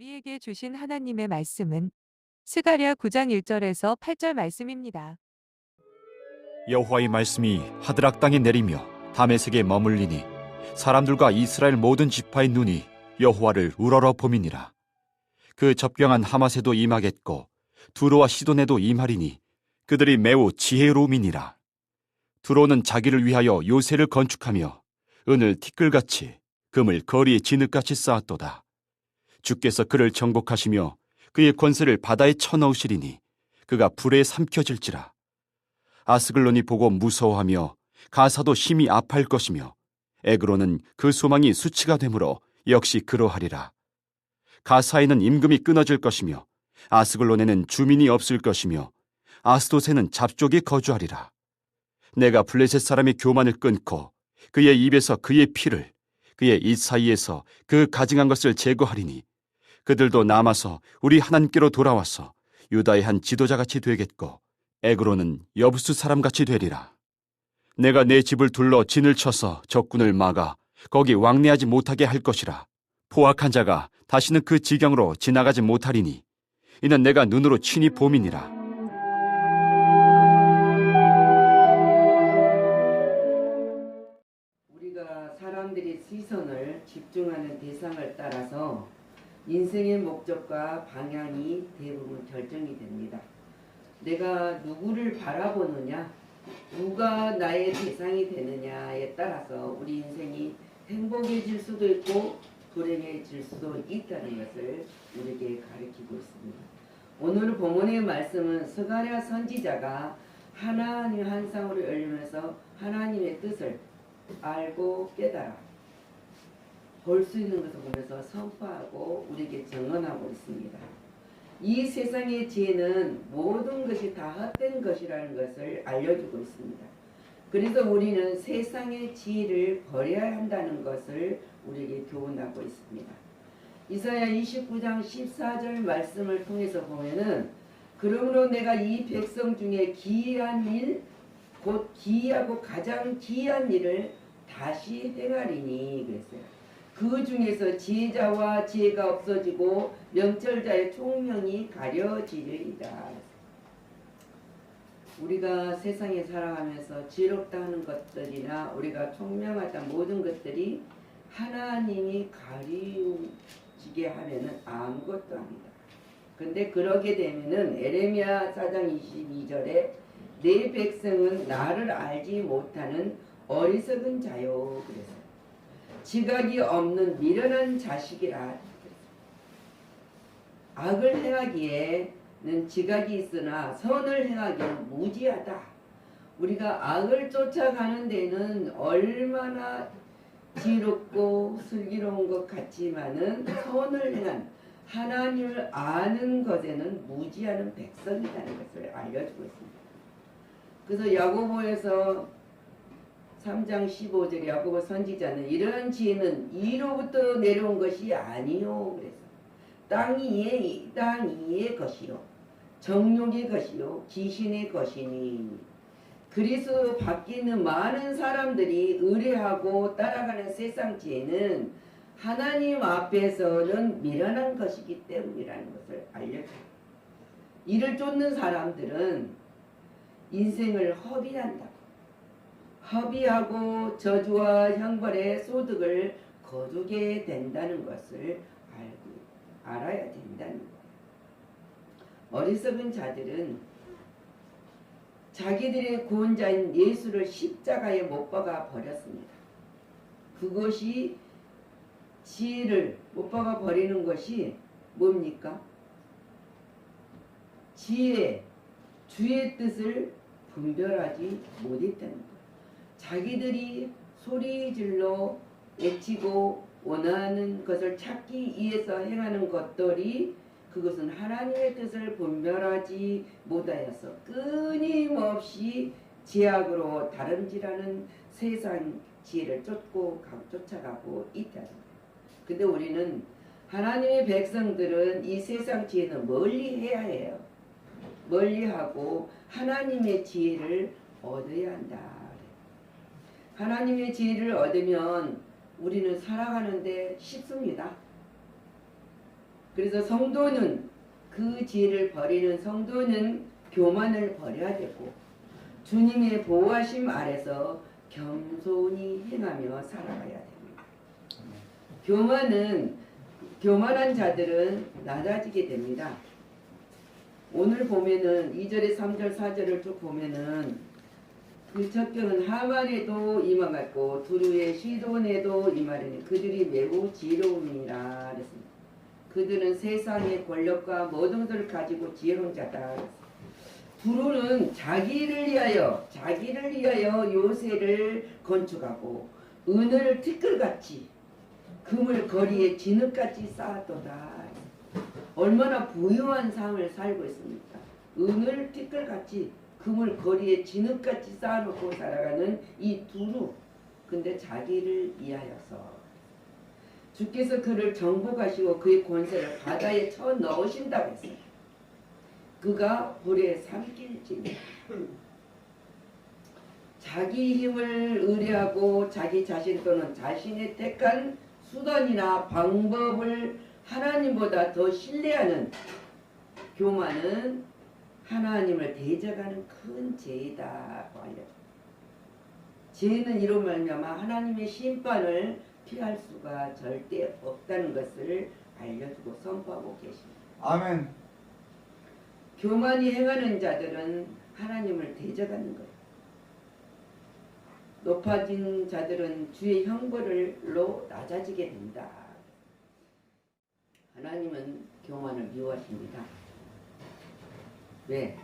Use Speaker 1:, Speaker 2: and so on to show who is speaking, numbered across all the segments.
Speaker 1: 우리에게 주신 하나님의 말씀은 스가랴 9장 1절에서 8절 말씀입니다.
Speaker 2: 여호와의 말씀이 하드락 땅에 내리며 다메섹에 머물리니 사람들과 이스라엘 모든 지파의 눈이 여호와를 우러러 봄이니라. 그 접경한 하마세도 임하겠고 두로와 시돈에도 임하리니 그들이 매우 지혜로움이니라. 두로는 자기를 위하여 요새를 건축하며 은을 티끌같이 금을 거리에 진흙같이 쌓았도다. 주께서 그를 정복하시며 그의 권세를 바다에 쳐넣으시리니 그가 불에 삼켜질지라. 아스글론이 보고 무서워하며 가사도 심히 아파할 것이며 에그로는 그 소망이 수치가 되므로 역시 그러하리라. 가사에는 임금이 끊어질 것이며 아스글론에는 주민이 없을 것이며 아스도세는 잡족이 거주하리라. 내가 블레셋 사람의 교만을 끊고 그의 입에서 그의 피를 그의 입 사이에서 그 가증한 것을 제거하리니 그들도 남아서 우리 하나님께로 돌아와서 유다의 한 지도자같이 되겠고 에그로는 여부수 사람같이 되리라. 내가 내 집을 둘러 진을 쳐서 적군을 막아 거기 왕래하지 못하게 할 것이라. 포악한 자가 다시는 그 지경으로 지나가지 못하리니 이는 내가 눈으로 친히 봄이니라.
Speaker 3: 인생의 목적과 방향이 대부분 결정이 됩니다. 내가 누구를 바라보느냐, 누가 나의 대상이 되느냐에 따라서 우리 인생이 행복해질 수도 있고 불행해질 수도 있다는 것을 우리에게 가르치고 있습니다. 오늘 본문의 말씀은 스가랴 선지자가 하나님 한상으로 열리면서 하나님의 뜻을 알고 깨달아 볼 수 있는 것을 보면서 선포하고 우리에게 증언하고 있습니다. 이 세상의 지혜는 모든 것이 다 헛된 것이라는 것을 알려주고 있습니다. 그래서 우리는 세상의 지혜를 버려야 한다는 것을 우리에게 교훈하고 있습니다. 이사야 29장 14절 말씀을 통해서 보면은 그러므로 내가 이 백성 중에 기이한 일, 곧 기이하고 가장 기이한 일을 다시 행하리니 그랬어요. 그 중에서 지혜자와 지혜가 없어지고 명철자의 총명이 가려지리이다. 우리가 세상에 살아가면서 지혜롭다 하는 것들이나 우리가 총명하다 모든 것들이 하나님이 가리우지게 하면은 아무것도 아니다. 근데 그러게 되면은 에레미야 4장 22절에 내 백성은 나를 알지 못하는 어리석은 자요 그래서 지각이 없는 미련한 자식이라 악을 행하기에는 지각이 있으나 선을 행하기에는 무지하다. 우리가 악을 쫓아가는 데는 얼마나 지롭고 슬기로운 것 같지만은 선을 행한 하나님을 아는 것에는 무지하는 백성이라는 것을 알려주고 있습니다. 그래서 야고보에서 3장 15절 야고보 선지자는 이런 지혜는 이로부터 내려온 것이 아니요 그래서 땅 위에 땅 위의 것이요 정욕의 것이요 귀신의 것이니 그리스도 바뀌는 많은 사람들이 의뢰하고 따라가는 세상 지혜는 하나님 앞에서는 미련한 것이기 때문이라는 것을 알려줘요. 이를 쫓는 사람들은 인생을 허비한다. 허비하고 저주와 형벌의 소득을 거두게 된다는 것을 알고 알아야 된다는 거예요. 어리석은 자들은 자기들의 구원자인 예수를 십자가에 못 박아 버렸습니다. 그것이 지혜를 못 박아 버리는 것이 뭡니까? 지혜, 주의 뜻을 분별하지 못했다는. 자기들이 소리질러 외치고 원하는 것을 찾기 위해서 행하는 것들이 그것은 하나님의 뜻을 분별하지 못하여서 끊임없이 제약으로 다름질하는 세상 지혜를 쫓고 가- 쫓아가고 있다는 거예요. 근데 우리는 하나님의 백성들은 이 세상 지혜는 멀리 해야 해요. 멀리하고 하나님의 지혜를 얻어야 한다. 하나님의 지혜를 얻으면 우리는 살아가는데 쉽습니다. 그래서 성도는 그 지혜를 버리는 성도는 교만을 버려야 되고 주님의 보호하심 아래서 겸손히 행하며 살아가야 됩니다. 교만은 교만한 자들은 낮아지게 됩니다. 오늘 보면은 2절에 3절 4절을 쭉 보면은 그 적경은 하만에도 임하갔고 두루의 시돈에도 임하려니 그들이 매우 지혜로움이라 그랬습니다. 그들은 세상의 권력과 모든 것을 가지고 지혜로운 자다. 두루는 자기를 위하여 자기를 위하여 요새를 건축하고 은을 티끌같이 금을 거리에 진흙같이 쌓았도다. 얼마나 부유한 삶을 살고 있습니까? 은을 티끌같이 금을 거리에 진흙같이 쌓아놓고 살아가는 이 두루. 근데 자기를 위하여서 주께서 그를 정복하시고 그의 권세를 바다에 쳐 넣으신다고 했어요. 그가 불에 삼킬지니 자기 힘을 의뢰하고 자기 자신 또는 자신의 택한 수단이나 방법을 하나님보다 더 신뢰하는 교만은 하나님을 대적하는 큰 죄이다고 알려. 죄는 이로 말미암아 하나님의 심판을 피할 수가 절대 없다는 것을 알려주고 선포하고 계십니다.
Speaker 4: 아멘.
Speaker 3: 교만이 행하는 자들은 하나님을 대적하는 거예요. 높아진 자들은 주의 형벌로 낮아지게 된다. 하나님은 교만을 미워하십니다. 왜?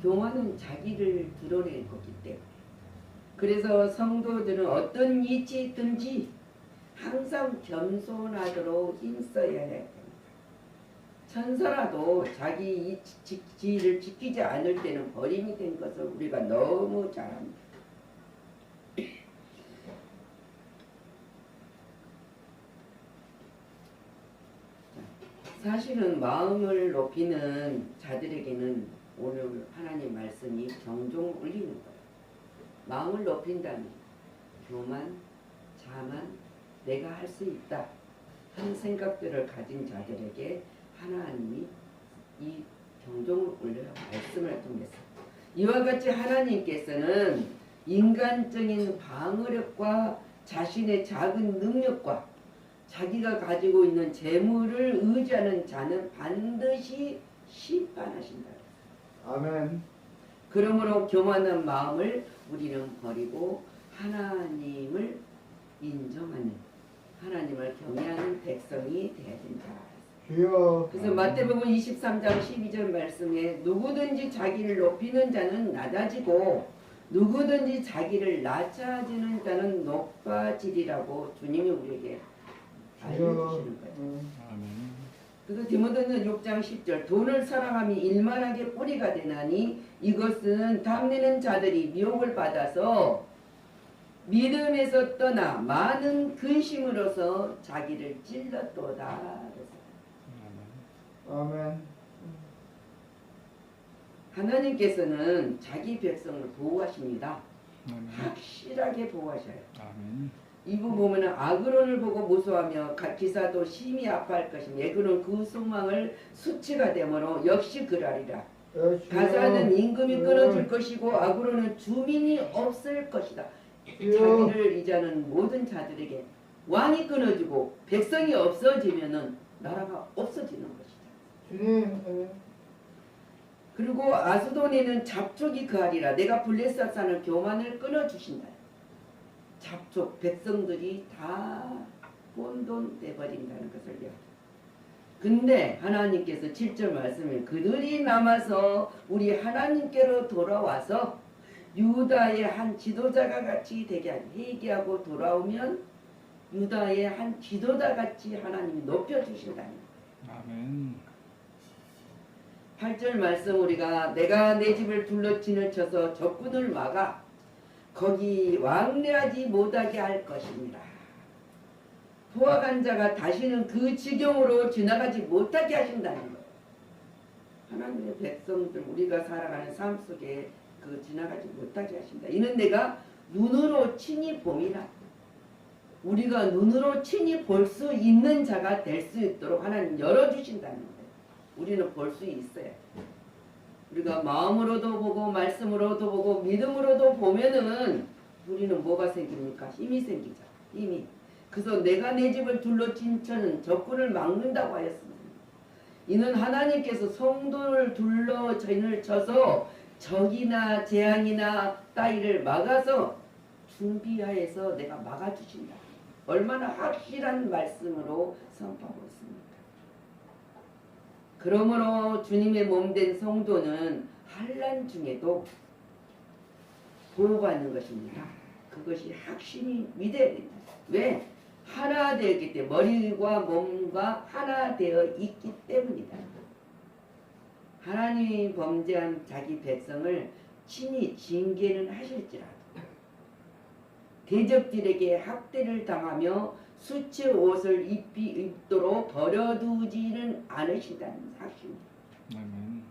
Speaker 3: 교만은 자기를 드러낼 거기 때문에. 그래서 성도들은 어떤 위치에 있든지 항상 겸손하도록 힘써야 해요. 천사라도 자기 지위를 지키지 않을 때는 버림이 된 것을 우리가 너무 잘 압니다. 사실은 마음을 높이는 자들에게는 오늘 하나님 말씀이 경종 울리는 거예요. 마음을 높인다면 교만, 자만, 내가 할 수 있다 하는 생각들을 가진 자들에게 하나님이 이 경종을 울려 말씀을 통해서 이와 같이 하나님께서는 인간적인 방어력과 자신의 작은 능력과 자기가 가지고 있는 재물을 의지하는 자는 반드시 심판하신다.
Speaker 4: 아멘.
Speaker 3: 그러므로 교만한 마음을 우리는 버리고 하나님을 인정하는 하나님을 경외하는 백성이 되어야 된다.
Speaker 4: 주여.
Speaker 3: 그래서 마태복음 23장 12절 말씀에 누구든지 자기를 높이는 자는 낮아지고 누구든지 자기를 낮아지는 자는 높아지리라고 주님이 우리에게 알려주시는 거예요.
Speaker 4: 음,
Speaker 3: 그래서 디모데는 6장 10절 돈을 사랑함이 일만하게 뿌리가 되나니 이것은 탐내는 자들이 미혹을 받아서 믿음에서 떠나 많은 근심으로서 자기를 찔렀도다.
Speaker 4: 아멘.
Speaker 3: 하나님께서는 자기 백성을 보호하십니다. 확실하게 보호하셔요. 이 부분 보면은 아그론을 보고 무서워하며 가- 기사도 심히 아파할 것이며 에그론 그 소망을 수치가 되므로 역시.
Speaker 4: 예, 주여.
Speaker 3: 가사는 임금이
Speaker 4: 음.
Speaker 3: 끊어질 것이고 아그로는 주민이 없을 것이다.
Speaker 4: 주여.
Speaker 3: 자기를 이자는 모든 자들에게 왕이 끊어지고 백성이 없어지면은 나라가 없어지는 것이다.
Speaker 4: 예.
Speaker 3: 그리고 아스돈에는 잡족이 그하리라. 내가 블레셋산을 교만을 끊어주신다. 잡족 백성들이 다 혼돈 돼 버린다는 것을 이야기. 근데 하나님께서 7절 말씀에 그들이 남아서 우리 하나님께로 돌아와서 유다의 한 지도자가 같이 되게. 회개하고 돌아오면 유다의 한 지도자 같이 하나님이 높여주신다는 거예요.
Speaker 5: 아멘.
Speaker 3: 8절 말씀 우리가 내가 내 집을 둘러 진을 쳐서 적군을 막아 거기 왕래하지 못하게 할 것입니다. 포악한 자가 다시는 그 지경으로 지나가지 못하게 하신다는 거예요. 하나님의 백성들 우리가 살아가는 삶 속에 그 지나가지 못하게 하신다. 이는 내가 눈으로 친히 봄이라 우리가 눈으로 친히 볼 수 있는 자가 될 수 있도록 하나님 열어주신다는 거예요. 우리는 볼 수 있어요. 우리가 마음으로도 보고 말씀으로도 보고 믿음으로도 보면은 우리는 뭐가 생깁니까? 힘이 생기죠. 힘이. 그래서 내가 내 집을 둘러친 천은 적군을 막는다고 하였습니다. 이는 하나님께서 성도를 둘러 전을 쳐서 적이나 재앙이나 따위를 막아서 준비하여서 내가 막아주신다. 얼마나 확실한 말씀으로 선포하고 있습니까? 그러므로 주님의 몸 된 성도는 환란 중에도 보호받는 것입니다. 그것이 확신이 믿어야 됩니다. 왜? 하나 되었기 때문에 머리와 몸과 하나 되어 있기 때문이다. 하나님이 범죄한 자기 백성을 친히 징계는 하실지라도 대적들에게 학대를 당하며 수치 옷을 입히 입도록 버려두지는 않으신다는 사실입니다.
Speaker 5: 아멘.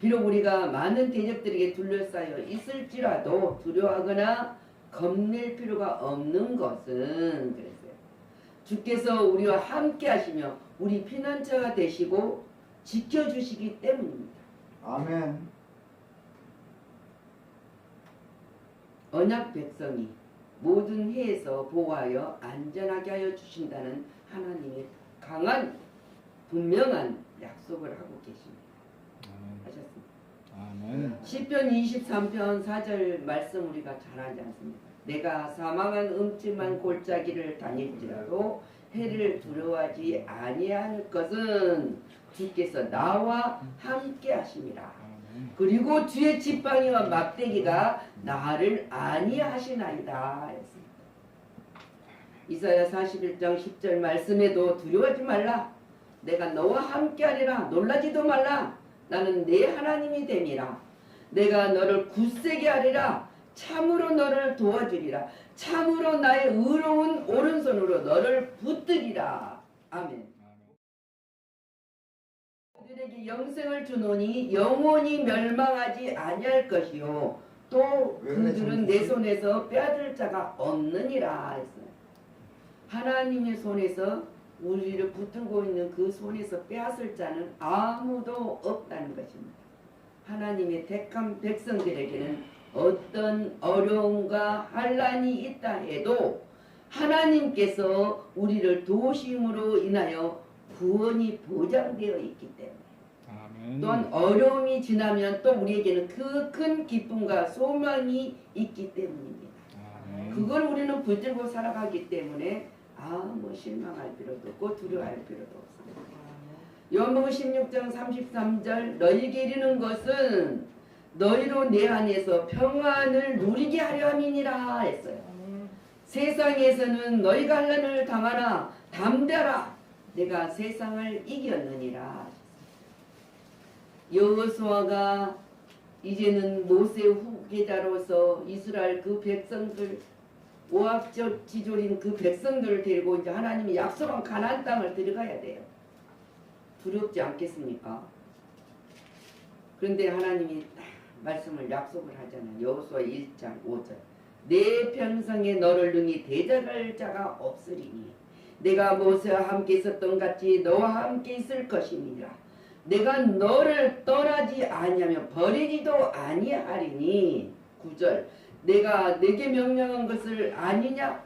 Speaker 3: 비록 우리가 많은 대적들에게 둘러싸여 있을지라도 두려워하거나 겁낼 필요가 없는 것은 그랬어요. 주께서 우리와 함께 하시며 우리 피난처가 되시고 지켜주시기 때문입니다.
Speaker 4: 아멘.
Speaker 3: 언약 백성이 모든 해에서 보호하여 안전하게 하여 주신다는 하나님의 강한 분명한 약속을 하고 계십니다.
Speaker 5: 아멘.
Speaker 3: 하셨습니다.
Speaker 5: 아멘.
Speaker 3: 시편 23편 4절 말씀 우리가 잘 알지 않습니까? 내가 사망한 음침한 골짜기를 다닐지라도 해를 두려워하지 아니할 것은 주께서 나와 함께 하심이라. 그리고 주의 지팡이와 막대기가 나를 아니하시나이다. 이사야 41장 10절 말씀에도 두려워하지 말라. 내가 너와 함께하리라. 놀라지도 말라. 나는 내 하나님이 됨이라. 내가 너를 굳세게 하리라. 참으로 너를 도와주리라. 참으로 나의 의로운 오른손으로 너를 붙들리라. 아멘 그들에게 영생을 주노니 영원히 멸망하지 아니할 것이요
Speaker 4: 또왜
Speaker 3: 그들은 내? 손에서 빼앗을 자가 없느니라 했어요. 하나님의 손에서 우리를 붙들고 있는 그 손에서 빼앗을 자는 아무도 없다는 것입니다. 하나님의 택한 백성들에게는 어떤 어려움과 환란이 있다 해도 하나님께서 우리를 도우심으로 인하여 구원이 보장되어 있기 때문에. 또한 어려움이 지나면 또 우리에게는 그 큰 기쁨과 소망이 있기 때문입니다. 그걸 우리는 붙들고 살아가기 때문에 아무 실망할 필요도 없고 두려워할 필요도 없습니다. 요한복음 16장 33절 너희에게 이르는 것은 너희로 내 안에서 평안을 누리게 하려 함이니라 했어요. 세상에서는 너희가 환난을 당하라 담대하라 내가 세상을 이겼느니라 여호수아가 이제는 모세 후계자로서 이스라엘 그 백성들 오합적 지졸인 그 백성들을 데리고 이제 하나님이 약속한 가나안 땅을 들어가야 돼요. 두렵지 않겠습니까? 그런데 하나님이 딱 말씀을 약속을 하잖아요. 여호수아 1장 5절. 내 편성에 너를 능히 대적할 자가 없으리니 내가 모세와 함께 있었던 같이 너와 함께 있을 것이니라. 내가 너를 떠나지 아니하며 버리지도 아니하리니. 9절. 내가 내게 명령한 것을 아니냐?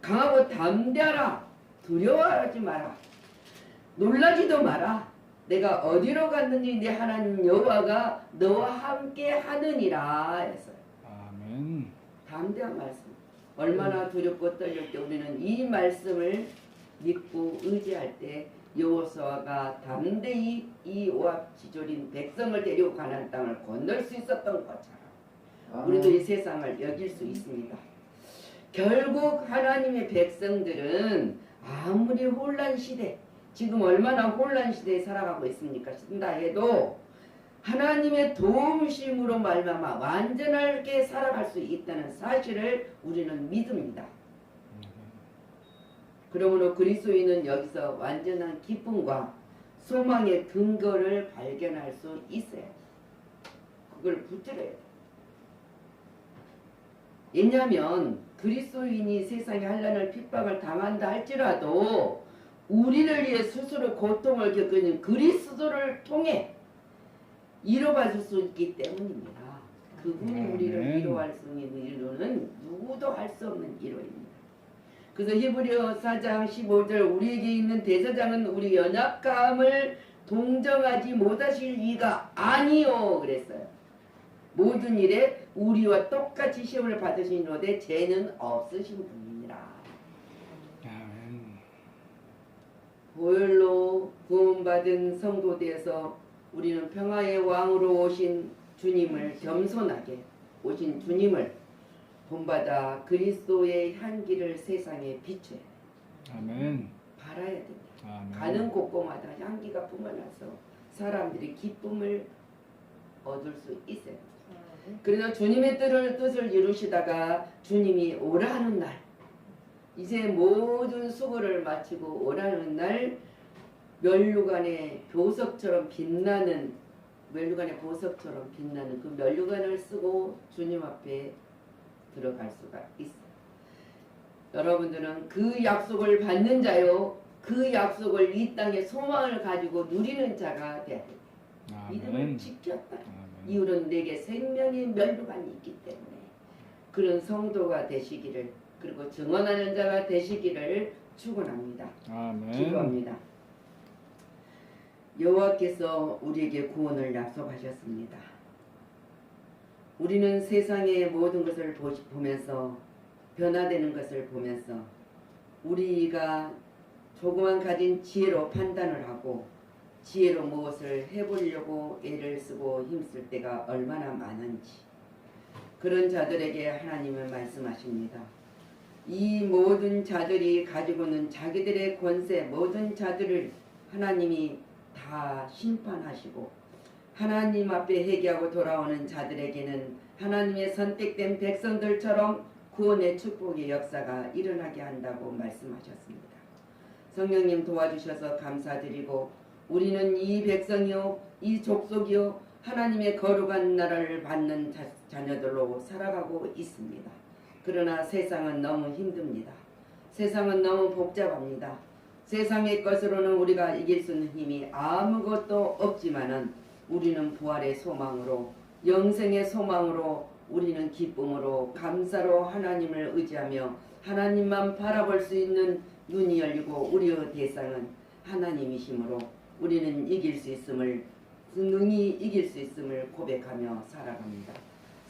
Speaker 3: 강하고 담대하라. 두려워하지 마라. 놀라지도 마라. 내가 어디로 갔는지 내 하나님 여호와가 너와 함께 하느니라 했어요
Speaker 5: 아멘.
Speaker 3: 담대한 말씀. 얼마나 두렵고 떨릴 때 우리는 이 말씀을 믿고 의지할 때 여호수아가 담대히 이 오합 지졸인 백성을 데리고 가는 땅을 건널 수 있었던 것처럼 우리도 이 세상을 여길 수 있습니다. 결국 하나님의 백성들은 아무리 혼란 시대, 지금 얼마나 혼란 시대에 살아가고 있습니까? 쓴다 해도 하나님의 도움심으로 말미암아 완전하게 살아갈 수 있다는 사실을 우리는 믿습니다. 그러므로 그리스도인은 여기서 완전한 기쁨과 소망의 근거를 발견할 수 있어요. 그걸 붙들어야 돼. 왜냐하면 그리스도인이 세상에 한란을 핍박을 당한다 할지라도 우리를 위해 스스로 고통을 겪는 그리스도를 통해 위로받을 수 있기 때문입니다. 그분이 우리를. 위로할 수 있는 위로는 누구도 할 수 없는 위로입니다. 그래서 히브리어 4장 15절 우리에게 있는 대사장은 우리 연약감을 동정하지 못하실 이가 아니요 그랬어요. 모든 일에 우리와 똑같이 시험을 받으시는데 죄는 없으신 분이니라.
Speaker 5: 아멘.
Speaker 3: 보혈로 구원받은 성도되어서 우리는 평화의 왕으로 오신 주님을 겸손하게 오신 주님을 본받아 그리스도의 향기를 세상에 비춰야.
Speaker 5: 아멘.
Speaker 3: 바라야 됩니다.
Speaker 5: 아멘.
Speaker 3: 가는 곳곳마다 향기가 뿜어나서 사람들이 기쁨을 얻을 수 있어요. 그래서 주님의 뜻을, 뜻을 이루시다가 주님이 오라는 날 이제 모든 수고를 마치고 오라는 날 멸류관의 보석처럼 빛나는 멸류관의 보석처럼 빛나는 그 멸류관을 쓰고 주님 앞에 들어갈 수가 있어요. 여러분들은 그 약속을 받는 자요 그 약속을 이 땅에 소망을 가지고 누리는 자가 돼야 돼요. 믿음을. 지켰다.
Speaker 5: 아멘.
Speaker 3: 이유는 내게 생명의 멸류관이 있기 때문에 그런 성도가 되시기를 그리고 증언하는 자가 되시기를 축원합니다. 기도합니다. 여호와께서 우리에게 구원을 약속하셨습니다. 우리는 세상의 모든 것을 보면서 변화되는 것을 보면서 우리가 조그만 가진 지혜로 판단을 하고 지혜로 무엇을 해보려고 애를 쓰고 힘쓸 때가 얼마나 많은지 그런 자들에게 하나님은 말씀하십니다. 이 모든 자들이 가지고 있는 자기들의 권세 모든 자들을 하나님이 다 심판하시고 하나님 앞에 회개하고 돌아오는 자들에게는 하나님의 선택된 백성들처럼 구원의 축복의 역사가 일어나게 한다고 말씀하셨습니다. 성령님 도와주셔서 감사드리고 우리는 이 백성이요 이 족속이요 하나님의 거룩한 나라를 받는 자, 자녀들로 살아가고 있습니다. 그러나 세상은 너무 힘듭니다. 세상은 너무 복잡합니다. 세상의 것으로는 우리가 이길 수 있는 힘이 아무것도 없지만은 우리는 부활의 소망으로 영생의 소망으로 우리는 기쁨으로 감사로 하나님을 의지하며 하나님만 바라볼 수 있는 눈이 열리고 우리의 대상은 하나님이심으로 우리는 이길 수 있음을 능히 이길 수 있음을 고백하며 살아갑니다.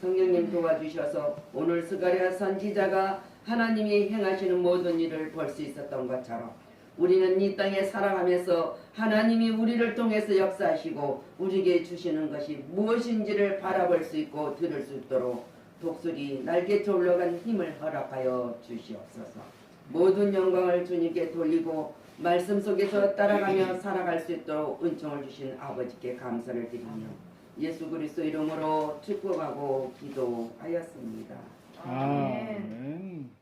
Speaker 3: 성령님 도와주셔서 오늘 스가랴 선지자가 하나님이 행하시는 모든 일을 볼 수 있었던 것처럼 우리는 이 땅에 살아가면서 하나님이 우리를 통해서 역사하시고 우리에게 주시는 것이 무엇인지를 바라볼 수 있고 들을 수 있도록 독수리 날개쳐 올라간 힘을 허락하여 주시옵소서. 모든 영광을 주님께 돌리고 말씀 속에서 따라가며 살아갈 수 있도록 은총을 주신 아버지께 감사를 드리며 예수 그리스도 이름으로 축복하고 기도하였습니다.
Speaker 5: 아멘.